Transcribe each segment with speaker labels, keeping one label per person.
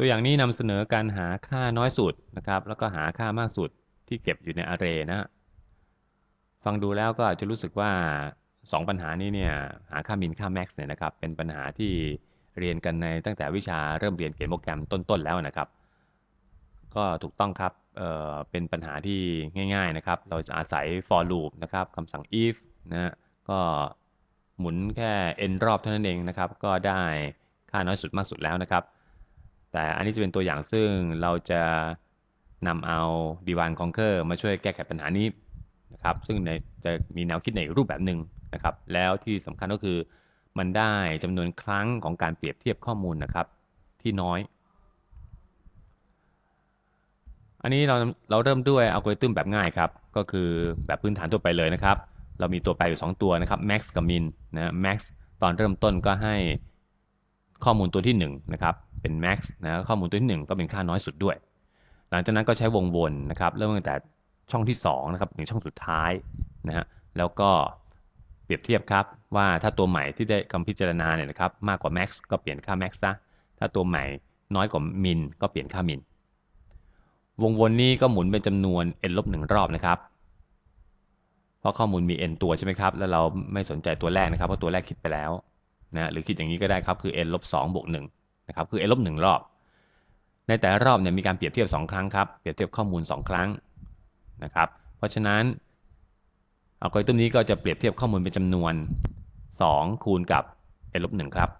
Speaker 1: ตัวอย่างนี้นำเสนอการหาค่าน้อยสุดนะครับ แล้วก็หาค่ามากสุดที่เก็บอยู่ใน array นะฟังดูแล้วก็อาจจะรู้สึกว่า 2 ปัญหานี้เนี่ยหาค่า min ค่า max เนี่ยนะครับเป็นปัญหาที่เรียนกันในตั้งแต่วิชาเริ่มเรียนเขียนโปรแกรมต้นๆแล้วนะครับ ก็ถูกต้องครับเเป็นปัญหาที่ง่ายๆนะครับ เราจะอาศัย for loop นะครับคำสั่ง if นะก็หมุนแค่ n รอบเท่านั้นเองนะครับ ก็ได้ค่าน้อยสุดมากสุดแล้วนะครับ แต่อันนี้จะเป็นตัวอย่างซึ่งเราจะนำเอา divine conquer มาช่วยแก้ไขปัญหานี้นะครับ ซึ่งในจะมีแนวคิดในรูปแบบหนึ่งนะครับ แล้วที่สำคัญก็คือมันได้จำนวนครั้งของการเปรียบเทียบข้อมูลนะครับที่น้อย อันนี้เราเราเริ่มด้วยอัลกอริทึมแบบง่ายครับ ก็คือแบบพื้นฐานทั่วไปเลยนะครับ เรามีตัวแปรอยู่ 2 ตัวนะครับ max กับ min นะ max ตอนเริ่มต้นก็ให้ ข้อมูลตัวที่1นะครับเป็น max นะข้อมูลตัวที่ 1 ก็เป็นค่าน้อยสุดด้วย หลังจากนั้นก็ใช้วงวนนะครับเริ่มตั้งแต่ช่องที่2นะครับถึงช่องสุดท้ายนะฮะแล้วก็เปรียบเทียบครับว่าถ้าตัวใหม่ที่ได้คำพิจารณาเนี่ยนะครับมากกว่า max ก็เปลี่ยนค่า max ซะถ้าตัวใหม่น้อยกว่า min ก็เปลี่ยนค่า min วงวนนี้ก็หมุนเป็นจำนวน n ลบหนึ่งรอบนะครับเพราะข้อมูลมี n ตัวใช่ไหมครับ แล้วเราไม่สนใจตัวแรกนะครับ เพราะตัวแรกคิดไปแล้ว นะหรือคิดอย่างนี้ก็ได้ครับคือ n ลบสองบวกหนึ่งนะครับคือ n ลบหนึ่งรอบ ในแต่ละรอบเนี่ยมีการเปรียบเทียบ 2 ครั้งครับเปรียบเทียบข้อมูล 2 ครั้งนะครับเพราะฉะนั้นอัลกอริทึมนี้ก็จะเปรียบเทียบข้อมูลเป็นจำนวน 2 คูณกับ n ลบหนึ่งครับ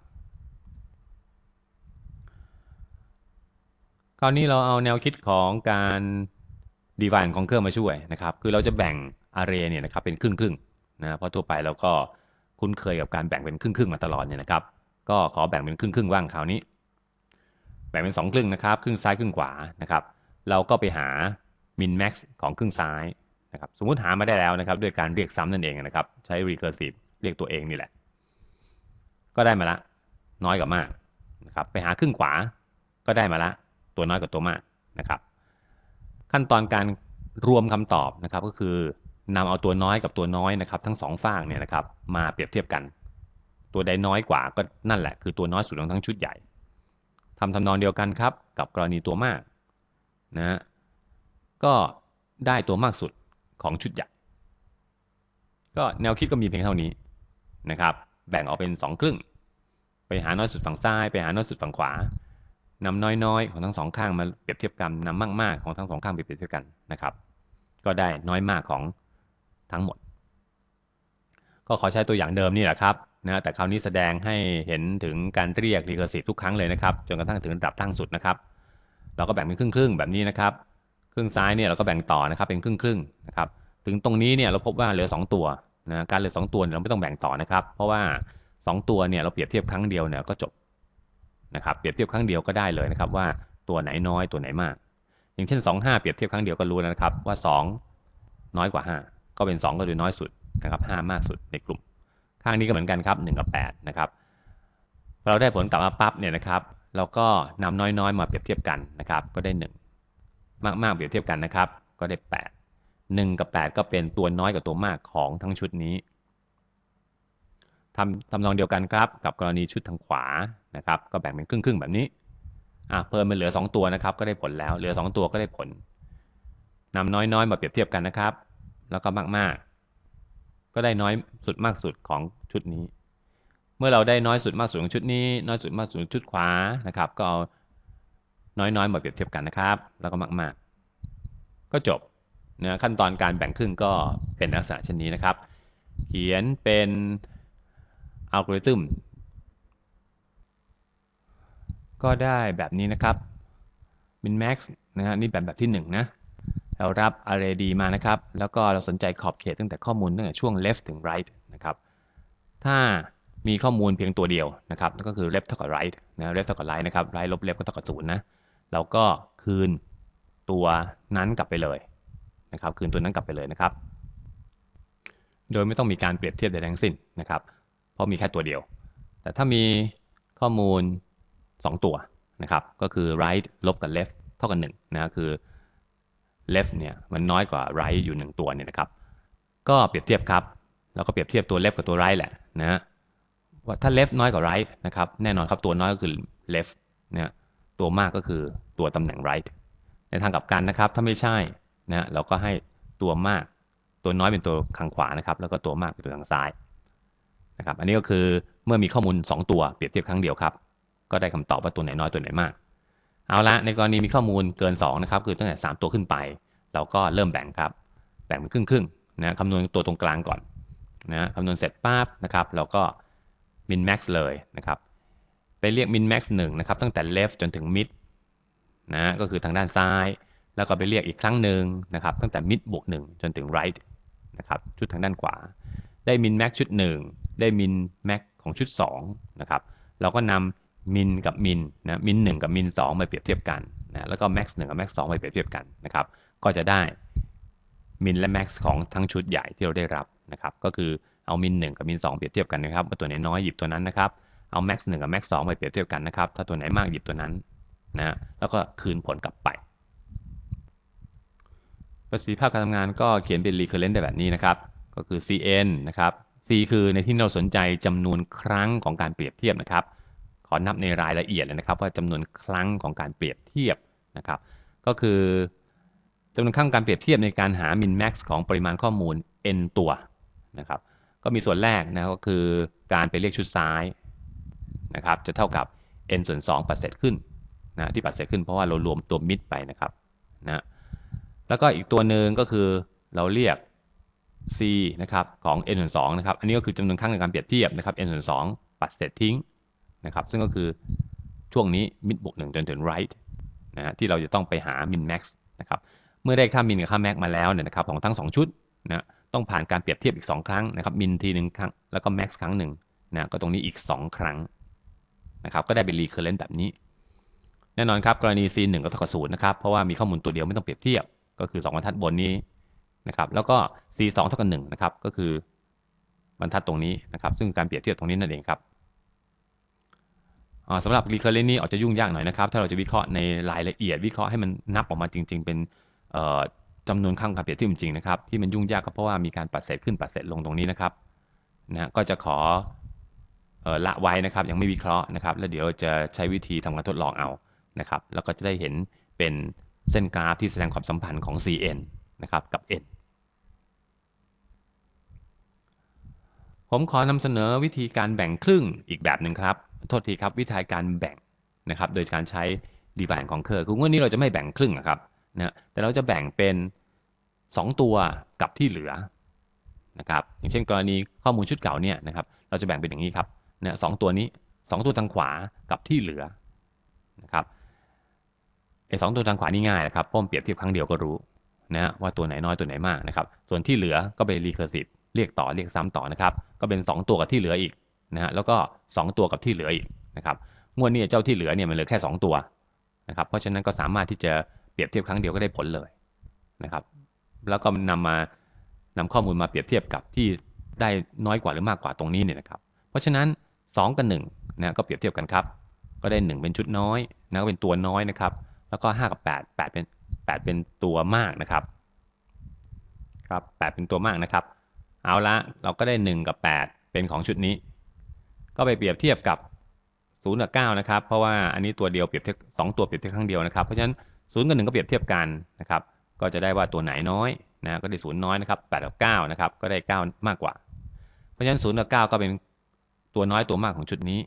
Speaker 1: คราวนี้เราเอาแนวคิดของการ divide ของเครื่องมาช่วยนะครับ คือเราจะแบ่ง array เนี่ยนะครับเป็นครึ่งครึ่งนะเพราะทั่วไปเราก็ คุ้นเคยกับการแบ่งเป็นครึ่งครึ่งมาตลอดเนี่ยนะครับ ก็ขอแบ่งเป็นครึ่งครึ่งว่างคราวนี้ แบ่งเป็น2ครึ่งนะครับ ครึ่งซ้ายครึ่งขวานะครับ เราก็ไปหา min max ของครึ่งซ้ายนะครับสมมุติหามาได้แล้วนะครับ ด้วยการเรียกซ้ำนั่นเองนะครับ ใช้ recursive เรียกตัวเองนี่แหละ ก็ได้มาละ น้อยกว่ามากนะครับ ไปหาครึ่งขวาก็ได้มาละ ตัวน้อยกับตัวมากนะครับ ขั้นตอนการรวมคำตอบนะครับก็คือ นำเอาตัวน้อยกับตัวน้อยนะครับทั้งสองฝั่งเนี่ยนะครับมาเปรียบเทียบกัน ตัวใดน้อยกว่าก็นั่นแหละคือตัวน้อยสุดของทั้งชุดใหญ่ทำทำนองเดียวกันครับ กับกรณีตัวมากนะก็ได้ตัวมากสุดของชุดใหญ่ ก็แนวคิดก็มีเพียงเท่านี้นะครับ แบ่งออกเป็น 2 ครึ่ง ไปหาน้อยสุดฝั่งซ้ายไปหาน้อยสุดฝั่งขวานำน้อยๆ ของทั้งสองข้างมาเปรียบเทียบกันนำมากๆของทั้งสองข้างไปเปรียบเทียบกันนะครับ ก็ได้น้อยมากของ ทั้งหมด ก็ขอใช้ตัวอย่างเดิมนี่แหละครับนะแต่คราวนี้แสดงให้เห็นถึงการเรียก recursive ทุกครั้งเลยนะครับ จนกระทั่งถึงระดับทั้งสุดนะครับ เราก็แบ่งเป็นครึ่งๆแบบนี้นะครับ ครึ่งซ้ายเนี่ยเราก็แบ่งต่อนะครับเป็นครึ่งๆนะครับ ถึงตรงนี้เนี่ยเราพบว่าเหลือ 2 ตัวนะการเหลือ 2 ตัวเราไม่ต้องแบ่งต่อนะครับ เพราะว่า 2 ตัวเนี่ยเราเปรียบเทียบครั้งเดียวเนี่ยก็จบนะครับ เปรียบเทียบครั้งเดียวก็ได้เลยนะครับ ว่าตัวไหนน้อยตัวไหนมาก อย่างเช่น 2 5 เปรียบเทียบครั้งเดียวก็รู้แล้วนะครับว่า 2 น้อยกว่า 5 ก็เป็น 2 ก็คือน้อยสุดนะครับ5มากสุดในกลุ่ม ข้างนี้ก็เหมือนกันครับ1กับ8นะครับเราได้ผลกลับมาปั๊บเนี่ยนะครับเราก็นำน้อยๆ มาเปรียบเทียบกันนะครับ ก็ได้ 1 มากๆเปรียบเทียบกันนะครับ ก็ได้ 8 1 กับ 8 ก็เป็นตัวน้อยกับตัวมากของทั้งชุดนี้ทำทำนองเดียวกันครับ กับกรณีชุดทางขวานะครับ ก็แบ่งเป็นครึ่งๆแบบนี้อะเพิ่มเป็นเหลือ 2 ตัวนะครับ ก็ได้ผลแล้ว เหลือ 2 ตัวก็ได้ผลนำน้อยๆ มาเปรียบเทียบกันนะครับ แล้วก็มากๆ ก็ได้น้อยสุดมากสุดของชุดนี้ เมื่อเราได้น้อยสุดมากสุดของชุดนี้ น้อยสุดมากสุดชุดขวานะครับ ก็เอาน้อยๆมาเปรียบเทียบกันนะครับ แล้วก็มาก ๆ ก็จบนะขั้นตอนการแบ่งครึ่งก็เป็นลักษณะเช่นนี้นะครับ เขียนเป็นอัลกอริทึมก็ได้แบบนี้นะครับ min max นะฮะนี่แบบแบบที่1นะ เรารับ array d มานะครับ แล้วก็เราสนใจขอบเขตตั้งแต่ข้อมูลตั้งแต่ช่วง left ถึง right นะครับ ถ้ามีข้อมูลเพียงตัวเดียวนะครับก็คือ left เท่ากับ right นะ left เท่ากับ right นะครับ right ลบ left ก็เท่ากับ0นย์นะเราก็คืนตัวนั้นกลับไปเลยนะครับ คืนตัวนั้นกลับไปเลยนะครับ โดยไม่ต้องมีการเปรียบเทียบใดทั้งสิ้นนะครับ เพราะมีแค่ตัวเดียว แต่ถ้ามีข้อมูล 2 ตัวนะครับ ก็คือ right ลบกับ left เท่ากัน1นะ คือ left เนี่ยมันน้อยกว่า right อยู่ 1 ตัวเนี่ยนะครับ ก็เปรียบเทียบครับแล้วก็เปรียบเทียบตัว left กับตัว right แหละนะว่าถ้า left น้อยกว่า right นะครับแน่นอนครับตัวน้อยก็คือ left นะตัวมากก็คือตัวตำแหน่ง right ในทางกลับกันนะครับ ถ้าไม่ใช่นะเราก็ให้ตัวมากตัวน้อยเป็นตัวข้างขวานะครับ แล้วก็ตัวมากเป็นตัวทางซ้ายนะครับ อันนี้ก็คือเมื่อมีข้อมูล 2 ตัวเปรียบเทียบครั้งเดียวครับ ก็ได้คำตอบว่าตัวไหนน้อยตัวไหนมาก เอาละในกรณีมีข้อมูลเกิน2นะครับคือตั้งแต่ 3 ตัวขึ้นไป เราก็เริ่มแบ่งครับ แบ่งเป็นครึ่งครึ่งนะคำนวณตัวตรงกลางก่อนนะคำนวณเสร็จปั๊บนะครับเราก็ min max เลยนะครับไปเรียก min max 1นะครับตั้งแต่ left จนถึง mid นะก็คือทางด้านซ้าย แล้วก็ไปเรียกอีกครั้งหนึ่งนะครับตั้งแต่ mid บวก1จนถึง right นะครับชุดทางด้านขวา ได้ min max ชุด 1 ได้ min max ของชุด2นะครับเราก็นำ min กับ min นะ min 1กับ min 2มาเปรียบเทียบกันนะแล้วก็ max 1กับ max 2มาเปรียบเทียบกันนะครับก็จะได้ min และ max ของทั้งชุดใหญ่ที่เราได้รับนะครับก็คือเอา min 1กับ min 2เปรียบเทียบกันนะครับว่าตัวไหนน้อยหยิบตัวนั้นนะครับเอา max 1กับ max 2มาเปรียบเทียบกันนะครับถ้าตัวไหนมากหยิบตัวนั้นนะแล้วก็คืนผลกลับไปประสิทธิภาพการทำงานก็เขียนเป็น recurrent ได้แบบนี้นะครับ ก็คือ cn นะครับ c คือในที่เราสนใจจำนวนครั้งของการเปรียบเทียบนะครับ ขอนับในรายละเอียดเลยนะครับ ว่าจำนวนครั้งของการเปรียบเทียบนะครับ ก็คือจำนวนครั้งการเปรียบเทียบในการหา min max ของปริมาณข้อมูล n ตัวนะครับก็มีส่วนแรกนะก็คือการไปเรียกชุดซ้ายนะครับจะเท่ากับ n ส่วน2ปัดเศษขึ้นนะที่ปัดเศษขึ้นเพราะว่าเรารวมตัว mid ไปนะครับนะแล้วก็อีกตัวหนึ่งก็คือเราเรียก c นะครับของ n ส่วน2นะครับอันนี้ก็คือจำนวนครั้งในการเปรียบเทียบนะครับ n ส่วน2ปัดเศษทิ้ง นะครับ ซึ่งก็คือช่วงนี้ mid บวก1จนถึง right นะฮะที่เราจะต้องไปหา min max นะครับเมื่อได้ค่า min กับค่า max มาแล้วเนี่ยนะครับของทั้ง 2 ชุดนะต้องผ่านการเปรียบเทียบอีก 2 ครั้งนะครับ min ทีหนึ่งครั้งแล้วก็ max ครั้งหนึ่งนะก็ตรงนี้อีก 2 ครั้งนะครับก็ได้เป็น recurrent แบบนี้ แน่นอนครับกรณี c 1ก็เท่ากับ0นะครับเพราะว่ามีข้อมูลตัวเดียวไม่ต้องเปรียบเทียบ ก็คือ2บรรทัดบนนี้นะครับแล้วก็ c 2เท่ากับ1นะครับก็คือบรรทัดตรงนี้นะครับซึ่งการเปรียบเทียบตรงนี้นั่นเองครับ สำหรับ recurrent นี้อาจจะยุ่งยากหน่อยนะครับ ถ้าเราจะวิเคราะห์ในรายละเอียด วิเคราะห์ให้มันนับออกมาจริง ๆ เป็นจำนวนครั้งการเปรียบเทียบจริงๆนะครับที่มันยุ่งยากก็เพราะว่ามีการปัดเศษขึ้นปัดเศษลงตรงนี้นะครับนะก็จะขอละไว้นะครับยังไม่วิเคราะห์นะครับ แล้วเดี๋ยวจะใช้วิธีทำการทดลองเอานะครับแล้วก็จะได้เห็นเป็นเส้นกราฟที่แสดงความสัมพันธ์ของ cn นะครับกับ n ผมขอนำเสนอวิธีการแบ่งครึ่งอีกแบบหนึ่งครับ โทษทีครับวิธีการแบ่งนะครับโดยการใช้ divide conquer คือวันนี้เราจะไม่แบ่งครึ่งนะครับนะแต่เราจะแบ่งเป็น 2 ตัวกับที่เหลือนะครับอย่างเช่นกรณีข้อมูลชุดเก่าเนี่ยนะครับเราจะแบ่งเป็นอย่างนี้ครับนะสตัวนี้ 2 ตัวทางขวากับที่เหลือนะครับไอ้สตัวทางขวานี่ง่ายนะครับเพราะเปรียบเทียบครั้งเดียวก็รู้นะว่าตัวไหนน้อยตัวไหนมากนะครับส่วนที่เหลือก็ไป recursive เรียกต่อเรียกซ้ำต่อนะครับก็เป็น 2 ตัวกับที่เหลืออีก นะฮะแล้วก็ 2 ตัวกับที่เหลืออีกนะครับงวดนี้เจ้าที่เหลือเนี่ยมันเหลือแค่ 2 ตัวนะครับเพราะฉะนั้นก็สามารถที่จะเปรียบเทียบครั้งเดียวก็ได้ผลเลยนะครับแล้วก็นำมานำข้อมูลมาเปรียบเทียบกับที่ได้น้อยกว่าหรือมากกว่าตรงนี้เนี่ยนะครับเพราะฉะนั้น 2 กับ1นะก็เปรียบเทียบกันครับก็ได้ 1 เป็นชุดน้อยนะก็เป็นตัวน้อยนะครับแล้วก็ 5 กับ 8 8 เป็น 8 เป็นตัวมากนะครับครับ 8 เป็นตัวมากนะครับ เอาละเราก็ได้ 1 กับ 8 เป็นของชุดนี้ ก็ไปเปรียบเทียบกับ0กับ9นะครับ เพราะว่าอันนี้ตัวเดียวเปรียบเทียบ2ตัวเปรียบเทียบครั้งเดียวนะครับ เพราะฉะนั้น0กับ1ก็เปรียบเทียบกันนะครับ ก็จะได้ว่าตัวไหนน้อยนะก็ได้0น้อยนะครับ8กับ9นะครับ ก็ได้ 9 มากกว่า เพราะฉะนั้น0กับ9ก็เป็นตัวน้อยตัวมากของชุดนี้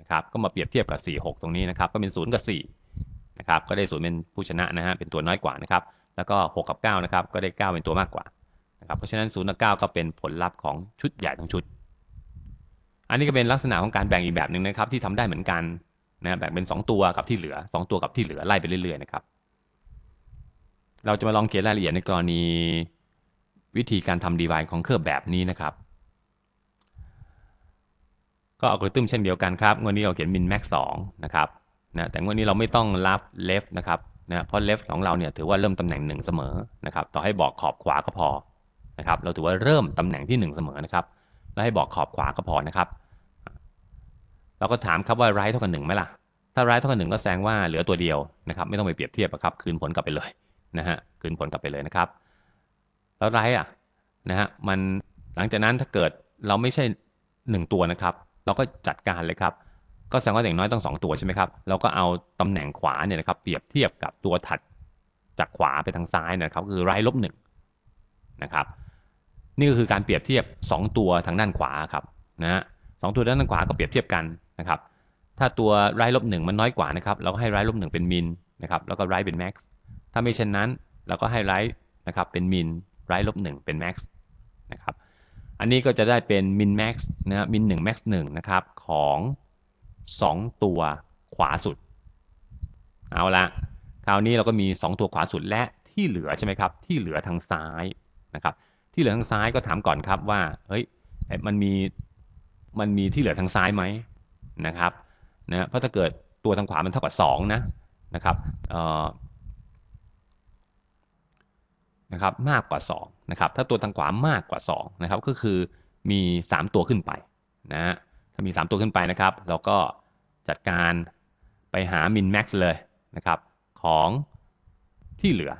Speaker 1: นะครับ ก็มาเปรียบเทียบกับ 4 6 ตรงนี้นะครับ ก็เป็น 0 กับ4นะครับ ก็ได้ 0 เป็นผู้ชนะนะฮะ เป็นตัวน้อยกว่านะครับ แล้วก็ 6 กับ9นะครับ ก็ได้ 9 เป็นตัวมากกว่านะครับ เพราะฉะนั้น0กับ9ก็เป็นผลลัพธ์ของชุดใหญ่ทั้งชุด อันนี้ก็เป็นลักษณะของการแบ่งอีกแบบหนึ่งนะครับ ที่ทำได้เหมือนกันนะแบ่งเป็น 2 ตัวกับที่เหลือ 2 ตัวกับที่เหลือไล่ไปเรื่อยๆนะครับ เราจะมาลองเขียนรายละเอียดในกรณีวิธีการทำ divide ของเครือแบบนี้นะครับ ก็อัลกอริทึมเช่นเดียวกันครับงวดนี้เราเขียน min max 2นะครับนะแต่งวดนี้เราไม่ต้องรับ left นะครับนะเพราะ left ของเราเนี่ยถือว่าเริ่มตำแหน่ง1เสมอนะครับ ต่อให้บอกขอบขวาก็พอนะครับ เราถือว่าเริ่มตำแหน่งที่ 1 เสมอนะครับ แล้วให้บอกขอบขวาก็พอนะครับเราก็ถามครับว่า right เท่ากับ1ไหมล่ะ ถ้า right เท่ากับ1ก็แสดงว่าเหลือตัวเดียวนะครับไม่ต้องไปเปรียบเทียบครับคืนผลกลับไปเลยนะฮะคืนผลกลับไปเลยนะครับ แล้ว right อะนะฮะมันหลังจากนั้นถ้าเกิดเราไม่ใช่ 1 ตัวนะครับ เราก็จัดการเลยครับ ก็แสดงว่าอย่างน้อยต้องสองตัวใช่ไหมครับเราก็เอาตำแหน่งขวาเนี่ยนะครับเปรียบเทียบกับตัวถัดจากขวาไปทางซ้ายนะครับ คือไรลบหนึ่งนะครับ นี่ก็คือการเปรียบเทียบ 2 ตัวทางด้านขวาครับนะฮะสตัวด้านขวาก็เปรียบเทียบกันนะครับ ถ้าตัวไรลบหนึ่งมันน้อยกว่านะครับเราก็ให้ไรลบหนึ่งเป็นมินนะครับแล้วก็ไรเป็นแม็กซ์ถ้าไม่เช่นนั้นเราก็ให้ไรนะครับเป็นมินไรลบหนึ่งเป็นแม็กซ์นะครับอันนี้ก็จะได้เป็นมินแม็กซ์นะมินหนึ่งแม็กซ์หนึ่งนะครับของ 2 ตัวขวาสุด เอาละคราวนี้เราก็มี 2 ตัวขวาสุดและที่เหลือใช่ไหมครับที่เหลือทางซ้ายนะครับ ที่เหลือทางซ้ายก็ถามก่อนครับว่าเฮ้ยมันมีมันมีที่เหลือทางซ้ายไหมนะครับนะเพราะถ้าเกิดตัวทางขวามันเท่ากับ2นะนะครับนะครับมากกว่า2นะครับถ้าตัวทางขวามากกว่า2นะครับก็คือมี 3 ตัวขึ้นไปนะถ้ามี 3 ตัวขึ้นไปนะครับ เราก็จัดการไปหา min max เลยนะครับของที่เหลือ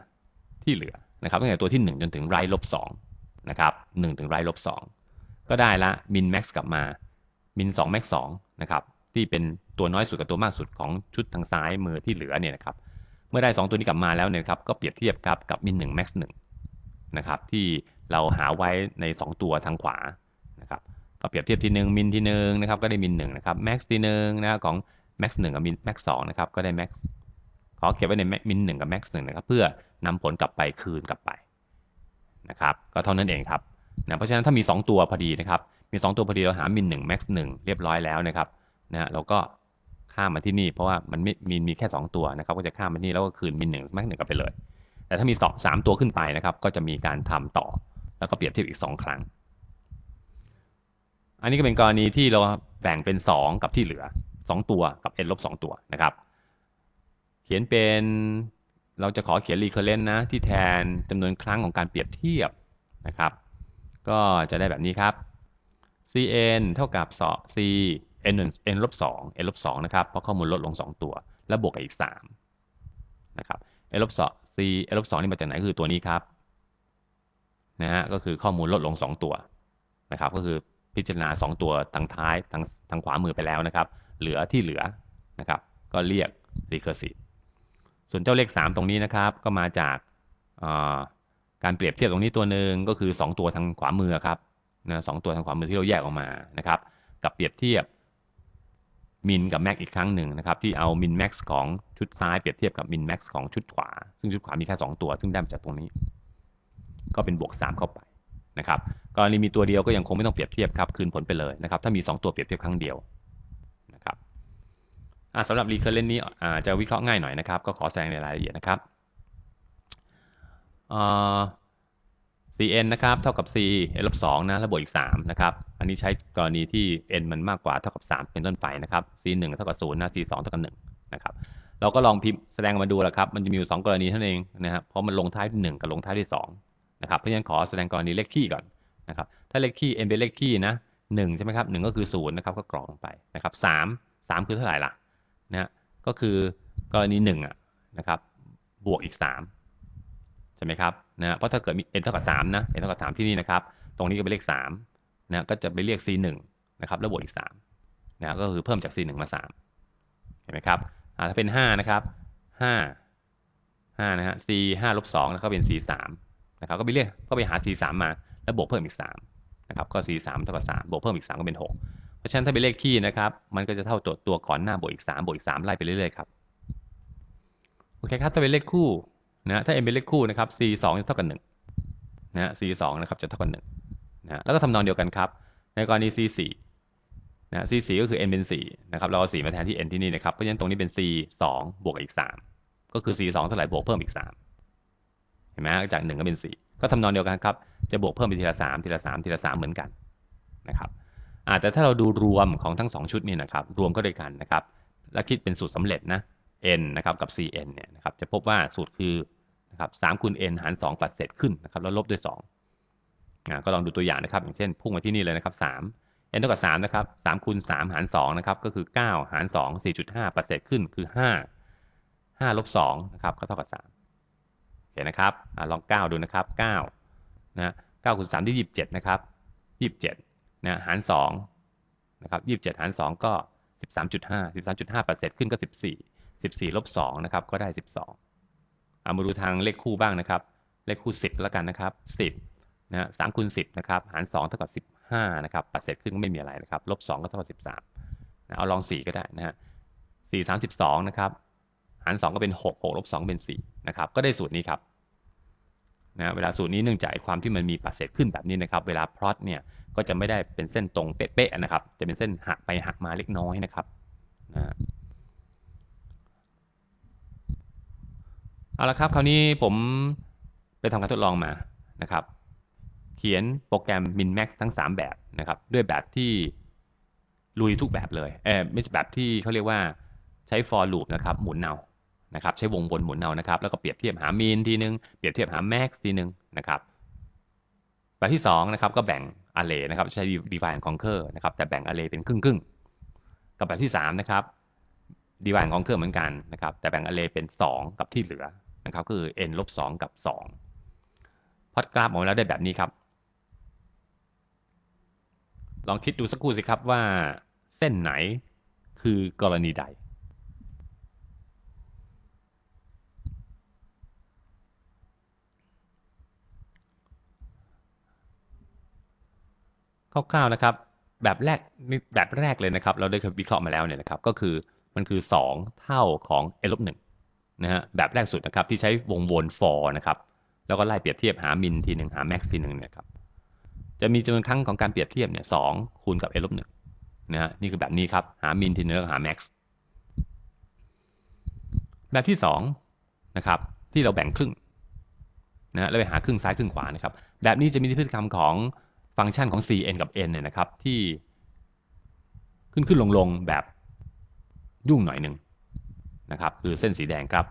Speaker 1: ที่เหลือนะครับตั้งแต่ตัวที่ 1 จนถึงไรลบ2 นะครับ1ถึงไรลบ2ก็ได้ละ min max กซ์กลับมา min 2 max 2นะครับที่เป็นตัวน้อยสุดกับตัวมากสุดของชุดทางซ้ายมือที่เหลือเนี่ยนะครับเมื่อได้ 2 ตัวนี้กลับมาแล้วเนี่ยครับก็เปรียบเทียบกับกับ min 1 max 1นะครับที่เราหาไว้ใน 2 ตัวทางขวานะครับก็เปรียบเทียบทีหนึ่งมินทีหนึ่งนะครับก็ได้มินหนึ่งนะครับแม็กซ์ทีหนึ่งนะของแม็กซ์หนึ่งกับมินแม็กซ์สองนะครับก็ได้แม็กซ์ขอเก็บไว้ในมินหนึ่งกับแม็กซ์หนึ่งนะครับเพื่อนำผลกลับไปคืนกลับไป นะครับก็เท่านั้นเองครับนะเพราะฉะนั้นถ้ามี 2 ตัวพอดีนะครับมี 2 ตัวพอดีเราหามินหนึ่งแม็กซ์หนึ่งเรียบร้อยแล้วนะครับนะเราก็ข้ามมาที่นี่เพราะว่ามันมีมีมีแค่ 2 ตัวนะครับก็จะข้ามมาที่แล้วก็คืนมินหนึ่งแม็กซ์หนึ่งกลับไปเลย แต่ถ้ามีสองสามตัวขึ้นไปนะครับก็จะมีการทำต่อ แล้วก็เปรียบเทียบอีก 2 ครั้ง อันนี้ก็เป็นกรณีที่เราแบ่งเป็น 2 กับที่เหลือ 2 ตัวกับ n ลบ2ตัวนะครับ เขียนเป็น เราจะขอเขียน recurrent นะ ที่แทนจำนวนครั้งของการเปรียบเทียบนะครับ ก็จะได้แบบนี้ครับ cn เท่ากับ c n n ลบ2 n ลบ2นะครับ เพราะข้อมูลลดลง 2 ตัว แล้วบวกกับอีก 3 นะครับ n ลบ2 c n ลบ2นี่มาจากไหนคือตัวนี้ครับนะฮะก็คือข้อมูลลดลง 2 ตัวนะครับ ก็คือพิจารณา 2 ตัวทางท้ายทางทางขวามือไปแล้วนะครับ เหลือที่เหลือนะครับ ก็เรียก recursive ส่วนเจ้าเลข 3 ตรงนี้นะครับ ก็มาจากการเปรียบเทียบตรงนี้ตัวหนึ่งก็คือ 2 ตัวทางขวามือครับนะสตัวทางขวามือที่เราแยกออกมานะครับ กับเปรียบเทียบมินกับแม็กอีกครั้งหนึ่งนะครับ ที่เอามินแม็กซ์ของชุดซ้ายเปรียบเทียบกับมินแม็กซ์ของชุดขวา ซึ่งชุดขวามีแค่ 2 ตัว ซึ่งได้มาจากตรงนี้ ก็เป็นบวก 3 เข้าไปนะครับกรณีมีตัวเดียวก็ยังคงไม่ต้องเปรียบเทียบครับคืนผลไปเลยนะครับถ้ามี 2 ตัวเปรียบเทียบครั้งเดียว สำหรับ recurrent นี้จะวิเคราะห์ง่ายหน่อยนะครับ ก็ขอแสดงในรายละเอียดนะครับ cn นะครับ เท่ากับ c n ลบ2นะแล้วบวกอีก3นะครับ อันนี้ใช้กรณีที่ n มันมากกว่าเท่ากับ 3 เป็นต้นไปนะครับ c 1เท่ากับ0นะ c 2เท่ากับ1นะครับ เราก็ลองพิมพ์แสดงมาดูแล้วครับ มันจะมีอยู่2กรณีเท่านั้นเองนะครับ เพราะมันลงท้ายที่1กับลงท้ายที่2นะครับ เพราะฉะนั้นขอแสดงกรณีเลขคี่ก่อนนะครับ ถ้าเลขคี่ n เป็นเลขคี่นะหนึ่งใช่ไหมครับหนึ่งก็คือศูนย์นะครับ ก็กรอกลงไปนะครับสามสามคือเท่าไหร่ล่ะ นะก็คือกรณีหนึ่งอะนะครับบวกอีกสามใช่ไหมครับนะเพราะถ้าเกิดมี n เท่ากับสามนะ n เท่ากับสามที่นี่นะครับ ตรงนี้ก็เป็นเลขสามนะก็จะไปเรียก c หนึ่งนะครับแล้วบวกอีกสามนะก็คือเพิ่มจาก c หนึ่งมาสามเห็นไหมครับถ้าเป็นห้านะครับห้าห้านะฮะ c ห้าลบสองแล้วก็เป็น c สามนะครับก็ไปเรียกก็ไปหา c 3มาแล้วบวกเพิ่มอีก3นะครับก็ c 3เท่ากับ3บวกเพิ่มอีก3ก็เป็น 6 ราะฉะนั้นถ้าเป็นเลขคี่นะครับ มันก็จะเท่าตัวตัวก่อนหน้าบวกอีก3บวกอีก3ไล่ไปเรื่อยๆครับ โอเคครับ ถ้าเป็นเลขคู่นะถ้า n เป็นเลขคู่นะครับ c 2เท่ากับ1นะ c 2นะครับจะเท่ากับ1นะแล้วก็ทำนองเดียวกันครับ ในกรณี c 4นะ c 4ก็คือ n เป็น4นะครับ เราเอา4มาแทนที่ n ที่นี่นะครับ เพราะฉะนั้นตรงนี้เป็น c 2บวกอีก 3 ก็คือ c 2เท่าไหร่บวกเพิ่มอีก 3 เห็นไหมจาก 1 ก็เป็น 4 ก็ทำนองเดียวกันครับ จะบวกเพิ่มไปทีละ3ทีละ3ทีละ3เหมือนกันนะครับ อาจจะถ้าเราดูรวมของทั้ง 2 ชุดนี่นะครับ รวมก็ด้วยกันนะครับ แล้วคิดเป็นสูตรสำเร็จนะ n นะครับกับ cn เนี่ยนะครับ จะพบว่าสูตรคือนะครับ3คูณ n หาร2ปัดเศษขึ้นนะครับ แล้วลบด้วย2นะก็ลองดูตัวอย่างนะครับ อย่างเช่น พุ่งมาที่นี่เลยนะครับ3 n เท่ากับ3นะครับ3คูณ3หาร2นะครับ ก็คือ 9 หาร 2 4.5ปัดเศษขึ้นคือ 5 5ลบ2นะครับ ก็เท่ากับ3เห็นนะครับอลอง 9 ดูนะครับ9นะ9คูณ3ที่27 นะครับ 27 นะหาร2นะครับ27 หาร 2 ก็ 13.5 13.5เปอร์เซ็นต์ขึ้นก็ 14 14ลบ2นะครับก็ได้ 12เอามาดูทางเลขคู่บ้างนะครับ เลขคู่ 10 แล้วกันนะครับ 10นะฮะ3คูณ10นะครับหาร2เท่ากับ 15นะครับปัดเศษขึ้นก็ไม่มีอะไรนะครับลบ2ก็เท่ากับ 13นะเอาลอง 4 ก็ได้นะฮะ4 32นะครับหาร2ก็เป็น 6 6ลบ2เป็น4นะครับก็ได้สูตรนี้ครับ นะเวลาสูตรนี้เนื่องจากความที่มันมีปัดเศษขึ้นแบบนี้นะครับ เวลาพลอตเนี่ยก็จะไม่ได้เป็นเส้นตรงเป๊ะๆนะครับ จะเป็นเส้นหักไปหักมาเล็กน้อยนะครับนะเอาละครับคราวนี้ผมไปทำการทดลองมานะครับ เขียนโปรแกรม Minmax ทั้ง 3 แบบนะครับ ด้วยแบบที่ลุยทุกแบบเลยเออไม่ใช่แบบที่เขาเรียกว่าใช้ for loop นะครับ หมุนเอา นะครับใช้วงวนหมุนเอานะครับ แล้วก็เปรียบเทียบหา mean ทีนึงเปรียบเทียบหา max ทีนึงนะครับแบบที่2นะครับก็แบ่ง array นะครับใช้ divide and conquer นะครับแต่แบ่ง array เป็นครึ่งครึ่งกับแบบที่3นะครับ divide and conquer เหมือนกันนะครับแต่แบ่ง array เป็น 2 กับที่เหลือนะครับก็คือ n ลบ2กับ2พอดกราฟออกมาแล้วได้แบบนี้ครับ ลองคิดดูสักครู่สิครับว่าเส้นไหนคือกรณีใด คร่าวๆนะครับ แบบแรกแบบแรกเลยนะครับ เราได้วิเคราะห์มาแล้วเนี่ยนะครับ ก็คือมันคือ 2 เท่าของ n ลบ1นะฮะแบบแรกสุดนะครับที่ใช้วงวน for นะครับแล้วก็ไล่เปรียบเทียบหา min ทีหนึ่งหา max ทีหนึ่งเนี่ยครับจะมีจำนวนครั้งของการเปรียบเทียบเนี่ยสคูณกับ n ลบ1นะฮะนี่คือแบบนี้ครับ หา min ทีหนึ่งแล้วหา max แบบที่2นะครับที่เราแบ่งครึ่งนะแล้วไปหาครึ่งซ้ายครึ่งขวานะครับแบบนี้จะมีพฤติกรรมของ ฟังก์ชันของ cn กับ n เนี่ยนะครับ ที่ขึ้นขึ้นลงลงแบบยุ่งหน่อยหนึ่งนะครับ คือเส้นสีแดงครับ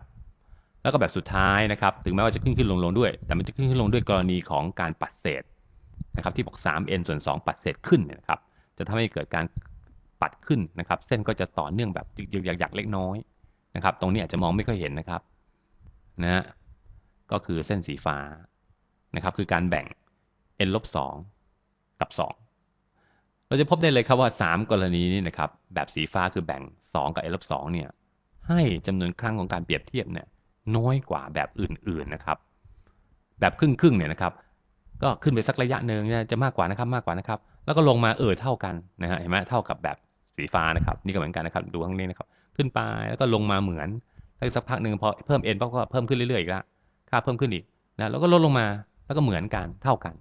Speaker 1: แล้วก็แบบสุดท้ายนะครับ ถึงแม้ว่าจะขึ้นขึ้นลงลงด้วย แต่มันจะขึ้นขึ้นลงด้วยกรณีของการปัดเศษนะครับ ที่บอก 3n ส่วน 2 ปัดเศษขึ้นเนี่ยนะครับ จะทำให้เกิดการปัดขึ้นนะครับ เส้นก็จะต่อเนื่องแบบยึกๆยักๆเล็กน้อยนะครับ ตรงนี้อาจจะมองไม่ค่อยเห็นนะครับนะก็คือเส้นสีฟ้านะครับ คือการแบ่ง n ลบ2 กับ 2 เราจะพบได้เลยครับว่า 3 กรณีนี้นะครับแบบสีฟ้าคือแบ่ง 2 กับ n ลบ2เนี่ยให้จำนวนครั้งของการเปรียบเทียบเนี่ยน้อยกว่าแบบอื่นๆนะครับ แบบครึ่งๆเนี่ยนะครับ ก็ขึ้นไปสักระยะหนึ่งจะมากกว่านะครับมากกว่านะครับ แล้วก็ลงมาเออเท่ากันนะฮะเห็นไหมเท่ากับแบบสีฟ้านะครับ นี่ก็เหมือนกันนะครับดูข้างนี้นะครับ ขึ้นไปแล้วก็ลงมาเหมือนแล้วสักพักหนึ่งพอเพิ่ม n ก็เพิ่มขึ้นเรื่อยๆอีกละค่าเพิ่มขึ้นอีกนะแล้วก็ลดลงมาแล้วก็เหมือนกันเท่ากัน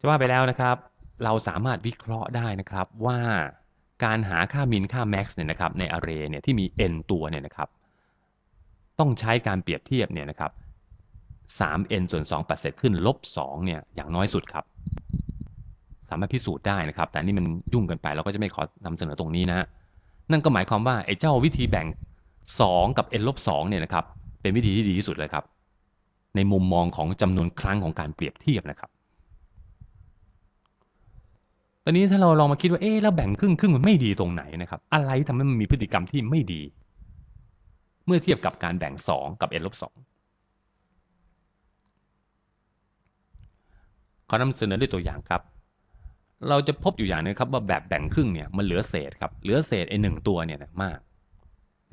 Speaker 1: จะว่าไปแล้วนะครับ เราสามารถวิเคราะห์ได้นะครับว่าการหาค่ามินค่า max เนี่ยนะครับใน array เนี่ยที่มี n ตัวเนี่ยนะครับ ต้องใช้การเปรียบเทียบเนี่ยนะครับ 3n ส่วน2ปัดเศษขึ้นลบ2เนี่ยอย่างน้อยสุดครับ สามารถพิสูจน์ได้นะครับ แต่นี่มันยุ่งกันไปเราก็จะไม่ขอนำเสนอตรงนี้นะ นั่นก็หมายความว่าไอ้เจ้าวิธีแบ่ง 2 กับ n ลบ2เนี่ยนะครับ เป็นวิธีที่ดีที่สุดเลยครับ ในมุมมองของจำนวนครั้งของการเปรียบเทียบนะครับ อนนี้ถ้าเราลองมาคิดว่าเอ๊ะแล้วแบ่งครึ่งครึ่งมันไม่ดีตรงไหนนะครับ อะไรทำให้มันมีพฤติกรรมที่ไม่ดี เมื่อเทียบกับการแบ่ง 2 กับ n ลบ2ขอนำเสนอด้วยตัวอย่างครับ เราจะพบอยู่อย่างนึงครับว่าแบบแบ่งครึ่งเนี่ยมันเหลือเศษครับเหลือเศษไอ้หนึ่งตัวเนี่ยมาก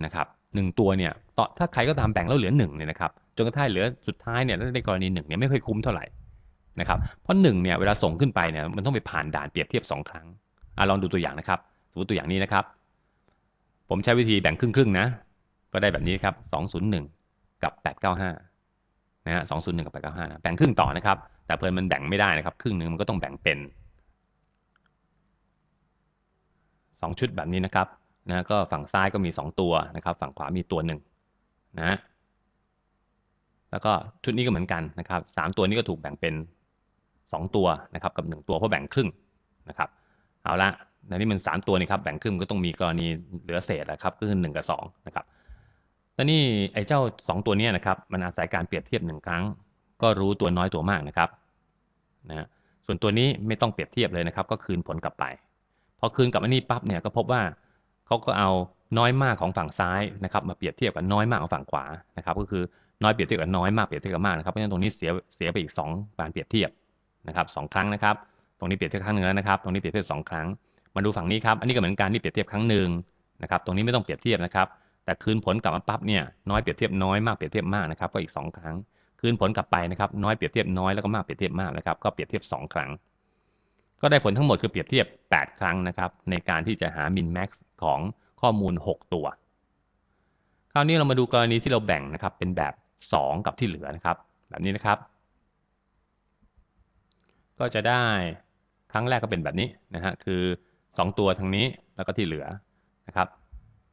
Speaker 1: นะครับหนึ่งตัวเนี่ยต่อถ้าใครก็ตามแบ่งแล้วเหลือหนึ่งเนี่ยนะครับจนกระทั่งเหลือสุดท้ายเนี่ยในกรณีหนึ่งเนี่ยไม่ค่อยคุ้มเท่าไหร่ นะครับเพราะหนึ่งเนี่ยเวลาส่งขึ้นไปเนี่ยมันต้องไปผ่านด่านเปรียบเทียบ 2 ครั้งอลองดูตัวอย่างนะครับ สมมติตัวอย่างนี้นะครับ ผมใช้วิธีแบ่งครึ่งๆนะ ก็ได้แบบนี้ครับ 201 กับ 895 นะฮะ 201 กับ 895 นะแบ่งครึ่งต่อนะครับ แต่เพิ่นมันแบ่งไม่ได้นะครับ ครึ่งหนึ่งมันก็ต้องแบ่งเป็น 2 ชุดแบบนี้นะครับนะก็ฝั่งซ้ายก็มี 2 ตัวนะครับ ฝั่งขวามีตัวหนึ่งนะแล้วก็ชุดนี้ก็เหมือนกันนะครับสตัวนี้ก็ถูกแบ่งเป็น 2 ตัวนะครับกับ 1 ตัวเพราะแบ่งครึ่งนะครับเอาละในนี้มัน 3 ตัวนี่ครับแบ่งครึ่งก็ต้องมีกรณีเหลือเศษนะครับก็คือ1กับ2นะครับตอนนี้ไอ้เจ้า 2 ตัวนี้นะครับมันอาศัยการเปรียบเทียบ 1 ครั้ง ก็รู้ตัวน้อยตัวมากนะครับนะส่วนตัวนี้ไม่ต้องเปรียบเทียบเลยนะครับ ก็คืนผลกลับไป พอคืนกลับอันนี้ปั๊บเนี่ยก็พบว่าเขาก็เอาน้อยมากของฝั่งซ้ายนะครับมาเปรียบเทียบกับน้อยมากของฝั่งขวานะครับก็คือน้อยเปรียบเทียบกับน้อยมากเปรียบเทียบกับมากนะครับเพราะฉะนั้นตรงนี้เสียเสียไปอีก 2 การเปรียบเทียบ นะครับสครั้งนะครับ ตรงนี้เปรียบเทียบครั้งหนึ่งแล้วนะครับ ตรงนี้เปรียบเทียบสองครั้ง มาดูฝั่งนี้ครับ อันนี้ก็เหมือนการที่เปรียบเทียบครั้งหนึ่งนะครับ ตรงนี้ไม่ต้องเปรียบเทียบนะครับ แต่คืนผลกลับมาปั๊บเนี่ย น้อยเปรียบเทียบน้อยมากเปรียบเทียบมากนะครับ ก็อีก 2 ครั้ง คืนผลกลับไปนะครับ น้อยเปรียบเทียบน้อยแล้วก็มากเปรียบเทียบมากนะครับ ก็เปรียบเทียบ 2 ครั้ง ก็ได้ผลทั้งหมดคือเปรียบเทียบ 8 ครั้งนะครับ ในการที่จะหา min max ของข้อมูล 6 ตัว คราวนี้เรามาดูกรณีที่เราแบ่งนะครับ เป็นแบบ 2 กับที่เหลือนะครับ แบบนี้นะครับ ก็จะได้ครั้งแรกก็เป็นแบบนี้นะฮะคือ 2 ตัวทางนี้แล้วก็ที่เหลือนะครับ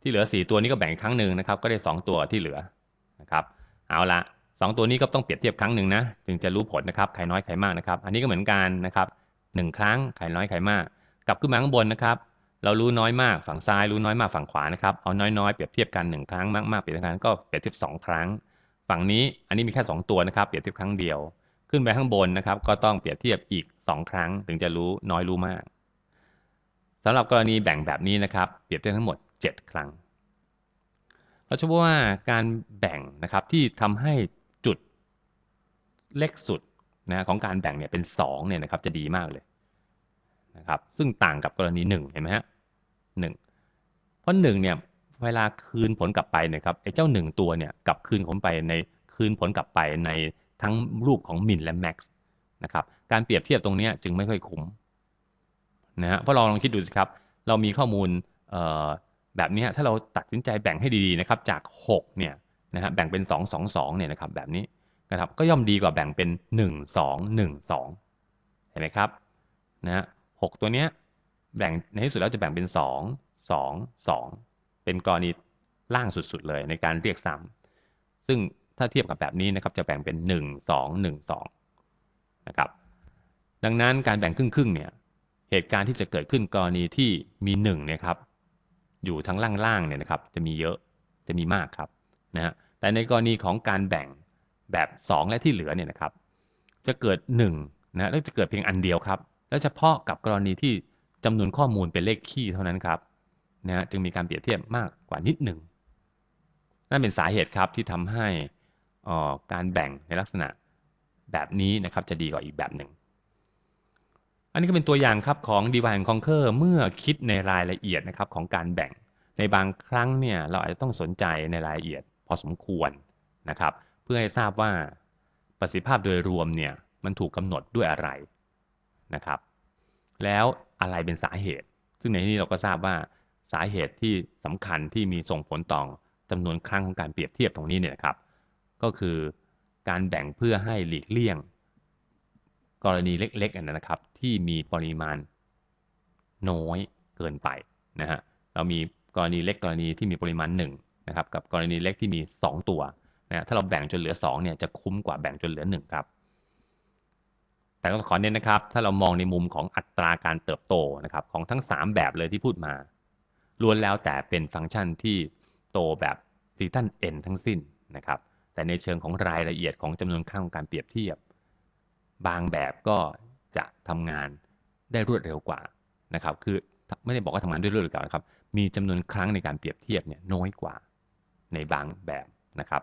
Speaker 1: ที่เหลือ 4 ตัวนี้ก็แบ่งครั้งหนึ่งนะครับก็ได้ 2 ตัวที่เหลือนะครับเอาละ2ตัวนี้ก็ต้องเปรียบเทียบครั้งหนึ่งนะจึงจะรู้ผลนะครับใครน้อยใครมากนะครับ อันนี้ก็เหมือนกันนะครับ1ครั้งใครน้อยใครมากกลับขึ้นมาข้างบนนะครับเรารู้น้อยมากฝั่งซ้ายรู้น้อยมากฝั่งขวานะครับเอาน้อยๆเปรียบเทียบกัน1ครั้งมากมากเปรียบเทียบกันก็เปรียบเทียบ2 ครั้ง ฝั่งนี้อันนี้มีแค่ 2 ตัวนะครับเปรียบเทียบครั้งเดียว ขึ้นไปข้างบนนะครับ ก็ต้องเปรียบเทียบอีก 2 ครั้ง ถึงจะรู้น้อยรู้มากสำหรับกรณีแบ่งแบบนี้นะครับ เปรียบเทียบทั้งหมด 7 ครั้ง เราจะพบว่าการแบ่งนะครับที่ทำให้จุดเล็กสุดนะของการแบ่งเนี่ยเป็น2เนี่ยนะครับจะดีมากเลยนะครับซึ่งต่างกับกรณี 1 เห็นไหมฮะหนึ่งเพราะ1เนี่ยเวลาคืนผลกลับไปนะครับไอ้เจ้า 1 ตัวเนี่ยกลับคืนผลไปในคืนผลกลับไปใน ทั้งรูปของมินและแม็กซ์นะครับการเปรียบเทียบตรงนี้จึงไม่ค่อยคุ้มนะฮะเพราะลองลองคิดดูสิครับ เรามีข้อมูลแบบนี้ถ้าเราตัดสินใจแบ่งให้ดีๆนะครับจาก 6 เนี่ยนะฮะแบ่งเป็น 2 2 2 เนี่ยนะครับแบบนี้นะครับก็ย่อมดีกว่าแบ่งเป็น 1 2 1 2 เห็นไหมครับนะฮะหตัวเนี้ยแบ่งในที่สุดแล้วจะแบ่งเป็น 2 2 2 เป็นกรณีล่างสุดๆเลยในการเรียกซ้ำซึ่ง ถ้าเทียบกับแบบนี้นะครับจะแบ่งเป็น 1 2 1 2นะครับดังนั้นการแบ่งครึ่งๆเนี่ยเหตุการณ์ที่จะเกิดขึ้นกรณีที่มี1นี่ยครับอยู่ทั้งล่างๆเนี่ยนะครับจะมีเยอะจะมีมากครับนะฮะแต่ในกรณีของการแบ่งแบบ 2 และที่เหลือเนี่ยนะครับ จะเกิด1นะแล้วจะเกิดเพียงอันเดียวครับ แล้วเฉพาะกับกรณีที่จำนวนข้อมูลเป็นเลขคี่เท่านั้นครับนะฮะจึงมีการเปรียบเทียบมากกว่านิดหนึ่งนั่นเป็นสาเหตุครับที่ทำให้ การแบ่งในลักษณะแบบนี้นะครับจะดีกว่าอีกแบบหนึ่ง อันนี้ก็เป็นตัวอย่างครับของ Divide Conquer เมื่อคิดในรายละเอียดนะครับของการแบ่ง ในบางครั้งเนี่ยเราอาจจะต้องสนใจในรายละเอียดพอสมควรนะครับ เพื่อให้ทราบว่าประสิทธิภาพโดยรวมเนี่ยมันถูกกำหนดด้วยอะไรนะครับ แล้วอะไรเป็นสาเหตุ ซึ่งในที่นี้เราก็ทราบว่าสาเหตุที่สำคัญที่มีส่งผลต่อจำนวนครั้งของการเปรียบเทียบตรงนี้เนี่ยครับ ก็คือการแบ่งเพื่อให้หลีกเลี่ยง กรณีเล็กๆนะครับ ที่มีปริมาณน้อยเกินไปนะฮะเรามีกรณีเล็กกรณีที่มีปริมาณ1นะครับกับกรณีเล็กที่มี 2 ตัวนะถ้าเราแบ่งจนเหลือ2เนี่ยจะคุ้มกว่าแบ่งจนเหลือ1ครับแต่ก็ขอเน้นนะครับ ถ้าเรามองในมุมของอัตราการเติบโตนะครับของทั้ง 3 แบบเลยที่พูดมาล้วนแล้วแต่เป็นฟังก์ชันที่โตแบบซีตันเอ็นทั้งสิ้นนะครับ แต่ในเชิงของรายละเอียดของจำนวนค่าของการเปรียบเทียบ บางแบบก็จะทำงานได้รวดเร็วกว่านะครับ คือไม่ได้บอกว่าทำงานด้วยรวดเร็วกว่านะครับ มีจำนวนครั้งในการเปรียบเทียบเนี่ยน้อยกว่าในบางแบบนะครับ